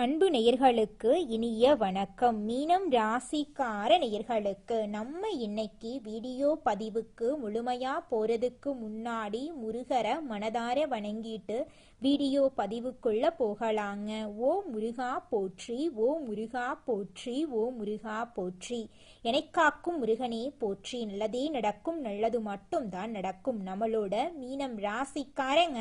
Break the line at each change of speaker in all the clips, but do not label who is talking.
அன்பு நேயர்களுக்கு இனிய வணக்கம். மீனம் ராசிக்கார நேயர்களுக்கு நம்ம இன்னைக்கு வீடியோ பதிவுக்கு முழுமையா போறதுக்கு முன்னாடி முருகரை மனதார வணங்கிட்டு வீடியோ பதிவுக்குள்ள போகலாங்க. ஓ முருகா போற்றி ஓ முருகா போற்றி ஓ முருகா போற்றி. எனக்காக்கும் முருகனே போற்றி. நல்லதே நடக்கும் நல்லது மட்டும் தான் நடக்கும். நம்மளோட மீனம் ராசிக்காரங்க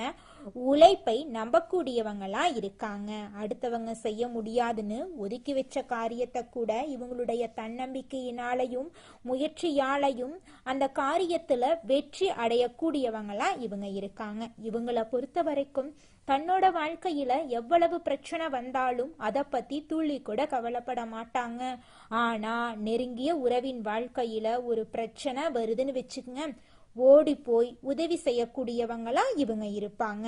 உழைப்பை நம்பக்கூடியவங்களா இருக்காங்க. அடுத்தவங்க செய்ய முடியாதுன்னு ஒதுக்கி வச்ச காரியத்தை கூட இவங்களுடைய தன்னம்பிக்கையினாலையும் முயற்சியாலையும் அந்த காரியத்துல வெற்றி அடையக்கூடியவங்களா இவங்க இருக்காங்க. இவங்கள பொறுத்த வரைக்கும் தன்னோட வாழ்க்கையில எவ்வளவு பிரச்சனை வந்தாலும் அதை பத்தி துள்ளி கூட கவலைப்பட மாட்டாங்க. ஆனா நெருங்கிய உறவின் வாழ்க்கையில ஒரு பிரச்சனை வருதுன்னு வச்சுக்கங்க. ஓடி போய் உதவி செய்யக்கூடியவங்களா இவங்க இருப்பாங்க.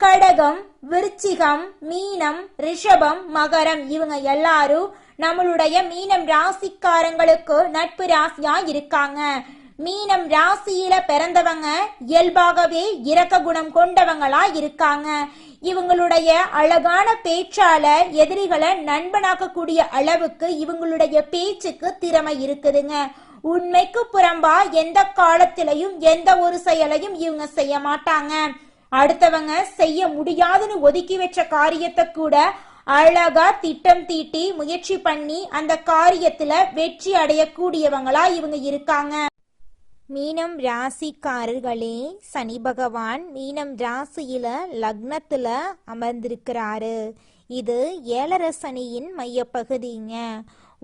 கடகம் விருச்சிகம் மீனம் ரிஷபம் மகரம் இவங்க எல்லாரும் நம்மளுடைய மீனம் ராசிக்காரங்களுக்கு நட்பு ராசியா இருக்காங்க. மீனம் ராசியில பிறந்தவங்க இயல்பாகவே இரக்க குணம் கொண்டவங்களா இருக்காங்க. இவங்களுடைய அழகான பேச்சால எதிரிகளை நண்பனாக்கக்கூடிய அளவுக்கு இவங்களுடைய பேச்சுக்கு திறமை இருக்குதுங்க. உண்மைக்கு புறம்பா எந்த காலத்திலையும் எந்த ஒரு செயலையும் இவங்க செய்ய மாட்டாங்க. அடுத்தவங்க செய்ய முடியாதுன்னு ஒதுக்கி வச்ச காரியத்தை கூட அழகா திட்டம் தீட்டி முயற்சி பண்ணி அந்த காரியத்துல வெற்றி அடையக்கூடியவங்களா இவங்க இருக்காங்க. மீனம் ராசிக்காரர்களே சனி பகவான் மீனம் ராசியில லக்னத்துல அமர்ந்திருக்கிறாரு. இது ஏழரை சனியின் மையப்பகுதிங்க.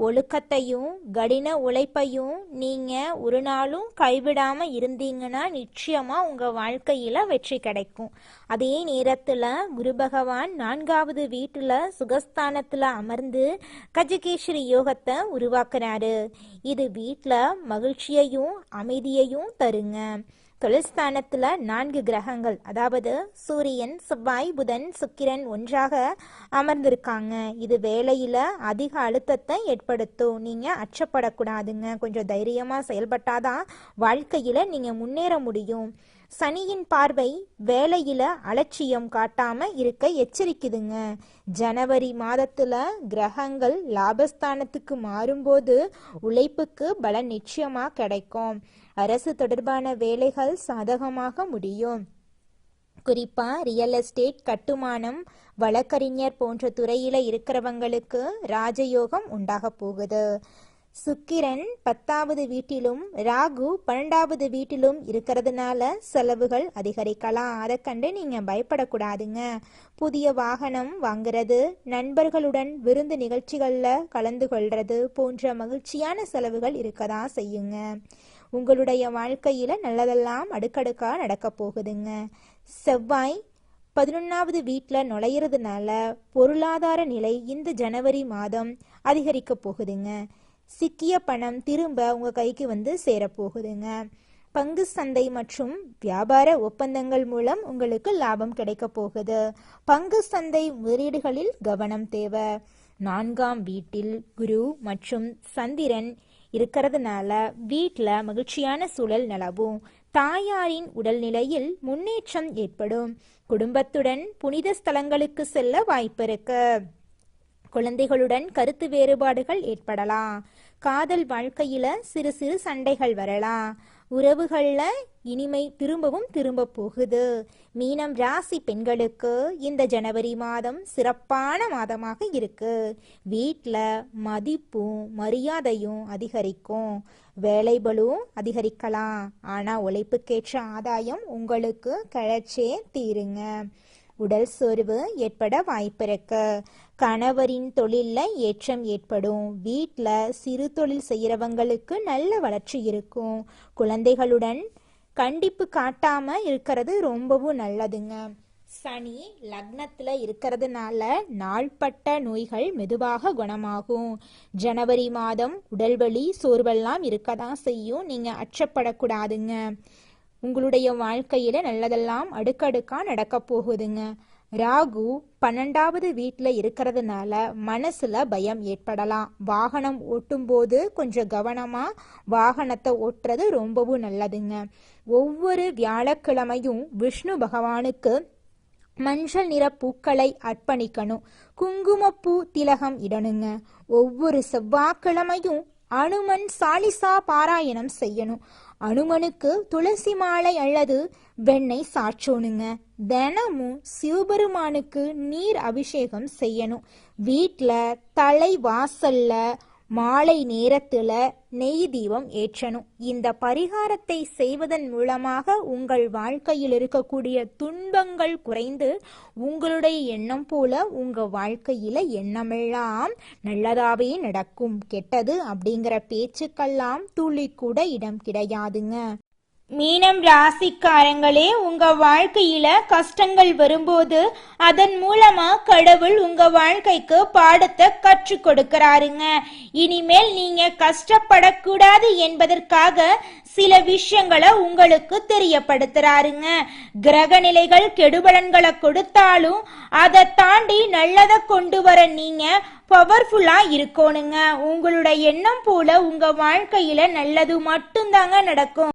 ஒழுக்கத்தையும் கடின உழைப்பையும் நீங்கள் ஒரு நாளும் கைவிடாம இருந்தீங்கன்னா நிச்சயமா உங்க வாழ்க்கையில வெற்றி கிடைக்கும். அதே நேரத்துல குரு பகவான் நான்காவது வீட்டுல சுகஸ்தானத்துல அமர்ந்து கஜகேஸ்வரி யோகத்தை உருவாக்குறாரு. இது வீட்டில் மகிழ்ச்சியையும் அமைதியையும் தருங்க. தொழில்ஸ்தானத்தில் நான்கு கிரகங்கள் அதாவது சூரியன் செவ்வாய் புதன் சுக்கிரன் ஒன்றாக அமர்ந்திருக்காங்க. இது வேலையில் அதிக அழுத்தத்தை ஏற்படுத்தும். நீங்கள் அச்சப்படக்கூடாதுங்க. கொஞ்சம் தைரியமாக செயல்பட்டாதான் வாழ்க்கையில் நீங்கள் முன்னேற முடியும். சனியின் பார்வை வேலையில அலட்சியம் காட்டாம இருக்க எச்சரிக்குதுங்க. ஜனவரி மாதத்துல கிரகங்கள் லாபஸ்தானத்துக்கு மாறும்போது உழைப்புக்கு பலன் நிச்சயமா கிடைக்கும். அரசு தொடர்பான வேலைகள் சாதகமாக முடியும். குறிப்பா ரியல் எஸ்டேட் கட்டுமானம் வழக்கறிஞர் போன்ற துறையில இருக்கிறவங்களுக்கு ராஜயோகம் உண்டாக போகுது. சுக்கிரன் பத்தாவது வீட்டிலும் ராகு பன்னெண்டாவது வீட்டிலும் இருக்கிறதுனால செலவுகள் அதிகரிக்கலாம். அதை கண்டு நீங்க பயப்படக்கூடாதுங்க. புதிய வாகனம் வாங்குறது நண்பர்களுடன் விருந்து நிகழ்ச்சிகளில் கலந்து கொள்றது போன்ற மகிழ்ச்சியான செலவுகள் இருக்கதான் செய்யுங்க. உங்களுடைய வாழ்க்கையில் நல்லதெல்லாம் அடுக்கடுக்காக நடக்க போகுதுங்க. செவ்வாய் பதினொன்றாவது வீட்டில் நுழையிறதுனால பொருளாதார நிலை இந்த ஜனவரி மாதம் அதிகரிக்க போகுதுங்க. சிக்கிய பணம் திரும்ப உங்கள் கைக்கு வந்து சேரப்போகுதுங்க பங்கு சந்தை மற்றும் வியாபார ஒப்பந்தங்கள் மூலம் உங்களுக்கு லாபம் கிடைக்க போகுது. பங்கு சந்தை முதலீடுகளில் கவனம் தேவை. நான்காம் வீட்டில் குரு மற்றும் சந்திரன் இருக்கிறதுனால வீட்டில் மகிழ்ச்சியான சூழல் நிலவும். தாயாரின் உடல்நிலையில் முன்னேற்றம் ஏற்படும். குடும்பத்துடன் புனித ஸ்தலங்களுக்கு செல்ல வாய்ப்பு இருக்கு. குழந்தைகளுடன் கருத்து வேறுபாடுகள் ஏற்படலாம். காதல் வாழ்க்கையில சிறு சிறு சண்டைகள் வரலாம். உறவுகள்ல இனிமை திரும்பவும் திரும்ப போகுது. மீனம் ராசி பெண்களுக்கு இந்த ஜனவரி மாதம் சிறப்பான மாதமாக இருக்கு. வீட்டில் மதிப்பும் மரியாதையும் அதிகரிக்கும். வேலைபளும் அதிகரிக்கலாம். ஆனால் உழைப்புக்கேற்ற ஆதாயம் உங்களுக்கு கிடைச்சே தீருங்க. உடல் சோர்வு ஏற்பட வாய்ப்பிருக்கு. கணவரின் தொழிலில் ஏற்றம் ஏற்படும். வீட்டில் சிறு தொழில் செய்கிறவங்களுக்கு நல்ல வளர்ச்சி இருக்கும். குழந்தைகளுடன் கண்டிப்பு காட்டாமல் இருக்கிறது ரொம்பவும் நல்லதுங்க. சனி லக்னத்தில் இருக்கிறதுனால நாள்பட்ட நோய்கள் மெதுவாக குணமாகும். ஜனவரி மாதம் உடல்வலி சோர்வெல்லாம் இருக்க தான் செய்யும். நீங்கள் அச்சப்படக்கூடாதுங்க. உங்களுடைய வாழ்க்கையில நல்லதெல்லாம் அடுக்கடுக்கா நடக்க போகுதுங்க. ராகு பன்னெண்டாவது வீட்டில் இருக்கிறதுனால மனசுல பயம் ஏற்படலாம். வாகனம் ஓட்டும்போது கொஞ்சம் கவனமா வாகனத்தை ஓட்டுறது ரொம்பவும் நல்லதுங்க. ஒவ்வொரு வியாழக்கிழமையும் விஷ்ணு பகவானுக்கு மஞ்சள் நிற பூக்களை அர்ப்பணிக்கணும். குங்குமப்பூ திலகம் இடணுங்க. ஒவ்வொரு செவ்வாய்க்கிழமையும் அனுமன் சாலிசா பாராயணம் செய்யணும். அனுமனுக்கு துளசி மாலை அல்லது வெண்ணெய் சாற்றோணுங்க. தினமும் சிவபெருமானுக்கு நீர் அபிஷேகம் செய்யணும். வீட்டில் தலை வாசல்ல மாலை நேரத்துல நெய் தீபம் ஏற்றணும். இந்த பரிகாரத்தை செய்வதன் மூலமாக உங்கள் வாழ்க்கையில் இருக்கக்கூடிய துன்பங்கள் குறைந்து உங்களுடைய எண்ணம் போல உங்க வாழ்க்கையில எண்ணமெல்லாம் நல்லதாவே நடக்கும். கெட்டது அப்படிங்கிற பேச்சுக்கெல்லாம் துளி கூட இடம் கிடையாதுங்க. மீனம் ராசிக்காரங்களே உங்க வாழ்க்கையில கஷ்டங்கள் வரும்போது அதன் மூலமா கடவுள் உங்க வாழ்க்கைக்கு பாடத்தை கற்று கொடுக்கிறாருங்க. இனிமேல் நீங்க கஷ்டப்படக்கூடாது என்பதற்காக சில விஷயங்களை உங்களுக்கு தெரியப்படுத்துறாருங்க. கிரக நிலைகள் கெடுபலன்களை கொடுத்தாலும் அதை தாண்டி நல்லதை கொண்டு வர நீங்க பவர்ஃபுல்லா இருக்கணுங்க. உங்களுடைய எண்ணம் போல உங்க வாழ்க்கையில நல்லது மட்டும்தாங்க நடக்கும்.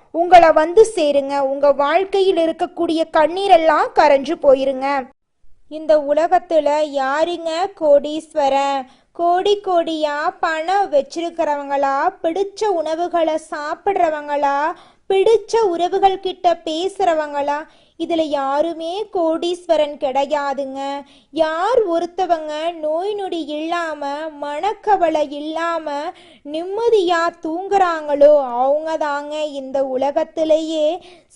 உங்களை வந்து சேருங்க. உங்க வாழ்க்கையில் இருக்கக்கூடிய கண்ணீரெல்லாம் கரைஞ்சு போயிருங்க. இந்த உலகத்துல யாருங்க கோடீஸ்வரன்? கோடி கோடியா பணம் வச்சிருக்கிறவங்களா? பிடிச்ச உணவுகளை சாப்பிட்றவங்களா? பிடிச்ச உறவுகள் கிட்ட பேசுறவங்களா? இதுல யாருமே கோடீஸ்வரன் கிடையாதுங்க. யார் ஒருத்தவங்க நோய் நொடி இல்லாம மனக்கவலை இல்லாம நிம்மதியா தூங்குறாங்களோ அவங்க தாங்க இந்த உலகத்திலேயே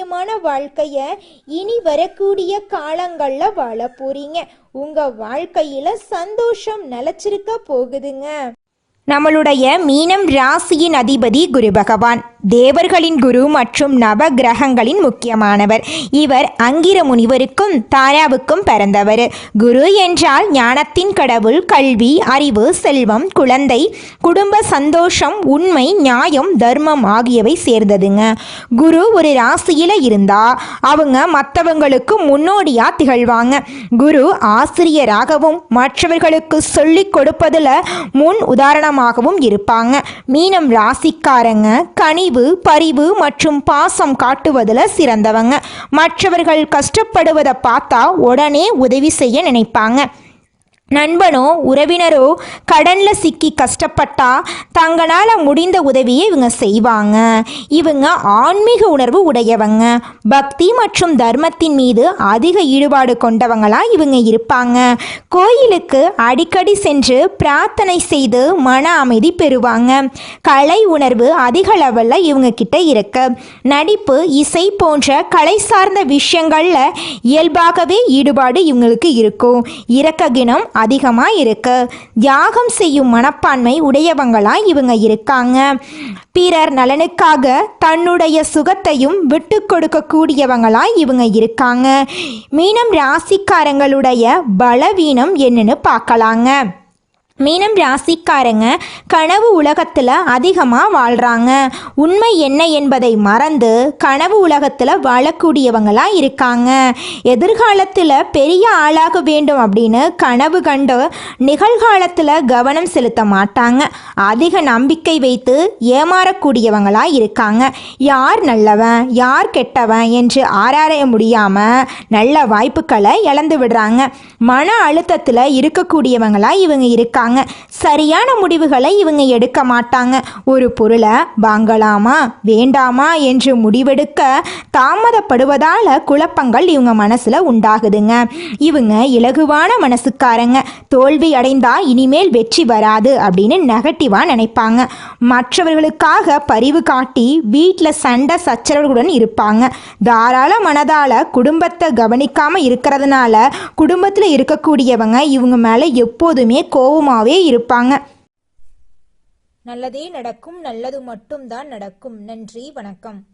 ஆரோக்கியமான வாழ்க்கைய இனி வரக்கூடிய காலங்கள்ல வாழ போறீங்க. உங்க வாழ்க்கையில சந்தோஷம் நிலைச்சிருக்க போகுதுங்க. நம்மளுடைய மீனம் ராசியின் அதிபதி குரு பகவான். தேவர்களின் குரு மற்றும் நவ கிரகங்களின் முக்கியமானவர். இவர் அங்கிர முனிவருக்கும் தாராவுக்கும் பிறந்தவர். குரு என்றால் ஞானத்தின் கடவுள் கல்வி அறிவு செல்வம் குழந்தை குடும்ப சந்தோஷம் உண்மை நியாயம் தர்மம் ஆகியவை சேர்ந்ததுங்க. குரு ஒரு ராசியில் இருந்தா அவங்க மற்றவங்களுக்கு முன்னோடியாக திகழ்வாங்க. குரு ஆசிரியராகவும் மற்றவர்களுக்கு சொல்லிக் கொடுப்பதில் முன் உதாரணமாகவும் இருப்பாங்க. மீனம் ராசிக்காரங்க கனி பணிவு பரிவு மற்றும் பாசம் காட்டுவதில் சிறந்தவங்க. மற்றவர்கள் கஷ்டப்படுவதை பார்த்தா உடனே உதவி செய்ய நினைப்பாங்க. நண்பனோ உறவினரோ கடனில் சிக்கி கஷ்டப்பட்டா தங்களால் முடிந்த உதவியை இவங்க செய்வாங்க. இவங்க ஆன்மீக உணர்வு உடையவங்க. பக்தி மற்றும் தர்மத்தின் மீது அதிக ஈடுபாடு கொண்டவங்களா இவங்க இருப்பாங்க. கோயிலுக்கு அடிக்கடி சென்று பிரார்த்தனை செய்து மன அமைதி பெறுவாங்க. கலை உணர்வு அதிக லெவலில் இவங்க கிட்ட இருக்கு. நடிப்பு இசை போன்ற கலை சார்ந்த விஷயங்களில் இயல்பாகவே ஈடுபாடு இவங்களுக்கு இருக்கும். இரக்க குணம் அதிகமாக இருக்கு தியாகம் செய்யும் மனப்பான்மை உடையவங்களா இவங்க இருக்காங்க. பிறர் நலனுக்காக தன்னுடைய சுகத்தையும் விட்டு கொடுக்கக்கூடியவங்களாக இவங்க இருக்காங்க. மீனம் ராசிக்காரங்களுடைய பலவீனம் என்னன்னு பார்க்கலாங்க. மீனம் ராசிக்காரங்க கனவு உலகத்தில் அதிகமாக வாழ்கிறாங்க உண்மை என்ன என்பதை மறந்து கனவு உலகத்தில் வாழக்கூடியவங்களாக இருக்காங்க. எதிர்காலத்தில் பெரிய ஆளாக வேண்டும் அப்படின்னு கனவு கண்டு நிகழ்காலத்தில் கவனம் செலுத்த மாட்டாங்க. அதிக நம்பிக்கை வைத்து ஏமாறக்கூடியவங்களாக இருக்காங்க. யார் நல்லவன் யார் கெட்டவன் என்று ஆராய முடியாமல் நல்ல வாய்ப்புகளை இழந்து விடுறாங்க. மன அழுத்தத்தில் இருக்கக்கூடியவங்களாக இவங்க இருக்காங்க. சரியான முடிவுகளை இவங்க எடுக்க மாட்டாங்க. ஒரு பொருளை வாங்கலாமா வேண்டாமா என்று முடிவெடுக்க தாமதப்படுவதால் குழப்பங்கள் இவங்க மனசில் உண்டாகுதுங்க. இவங்க இலகுவான மனசுக்காரங்க. தோல்வி அடைந்தா இனிமேல் வெற்றி வராது அப்படின்னு நெகட்டிவாக நினைப்பாங்க. மற்றவர்களுக்காக பரிவு காட்டி வீட்டில் சண்டை சச்சரவர்களுடன் இருப்பாங்க. தாராள மனதால் குடும்பத்தை கவனிக்காமல் இருக்கிறதுனால குடும்பத்தில் இருக்கக்கூடியவங்க இவங்க மேலே எப்போதுமே கோபமாகவே இருப்பாங்க.
நல்லதே நடக்கும் நல்லது மட்டும்தான் நடக்கும். நன்றி வணக்கம்.